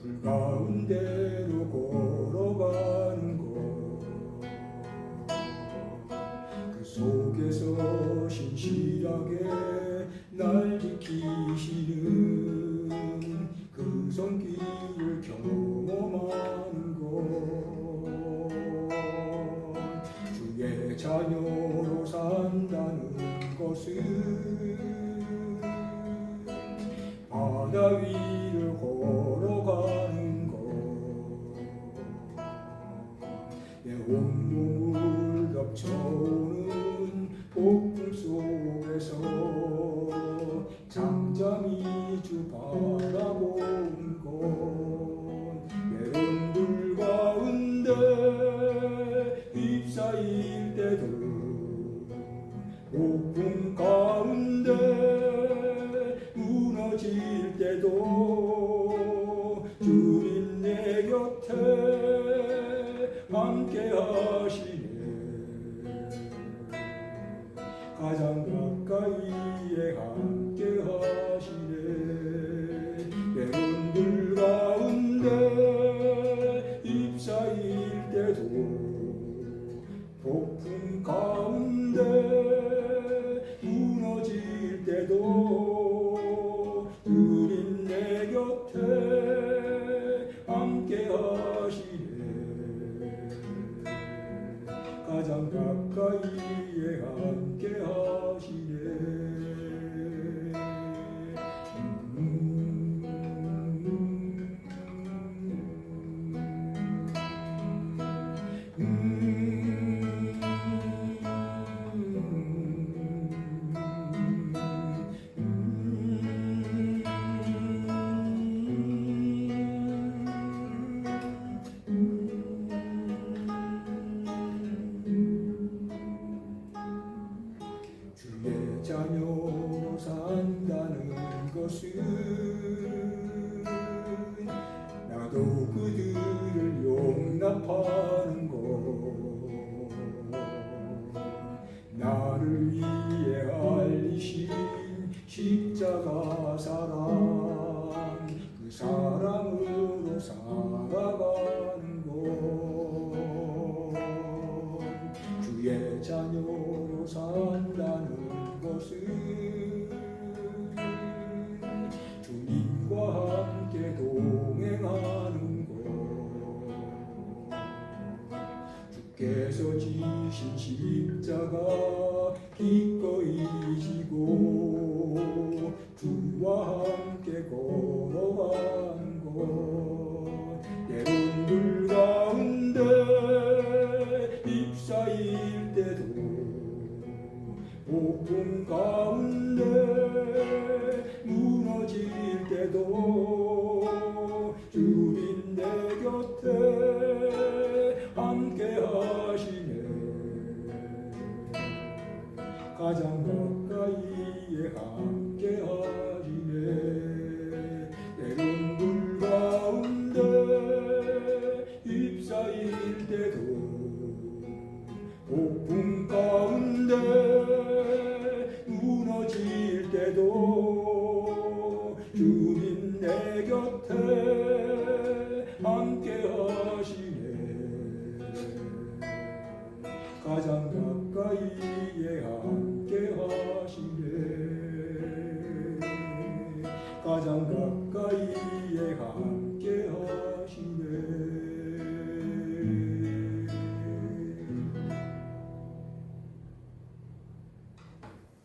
불 가운데로 걸어가는 것그 속에서 신실하게 날 지키시는 그 손길을 경험하는 것. 주의 자녀로 산다는 것은 바다 위를 걸어가는 것내 온몸을 덮쳐오는 폭풍 속에서 잠잠히 주 바라보는 것내 눈들 가운데 휩싸일 때도 폭풍 가운데 무너질 때도 주님 내 곁에 함께 하시네. 가장 가까이에 함께 하시네. 내 눈들 가운데 휩싸일 때도 폭풍 가운데 무너질 때도 나도 그들을 용납하는 것. 나를 위해 알리신 십자가 사랑 그 사랑으로 살아가는 것. 주의 자녀로 산다는 것은 주께서 지신 십자가 기꺼이 지고 주와 함께 걸 가장 가까이에 함께 하시네. 내 눈물 가운데 휩싸일 때도 폭풍 가운데 무너질 때도 주님 내 곁에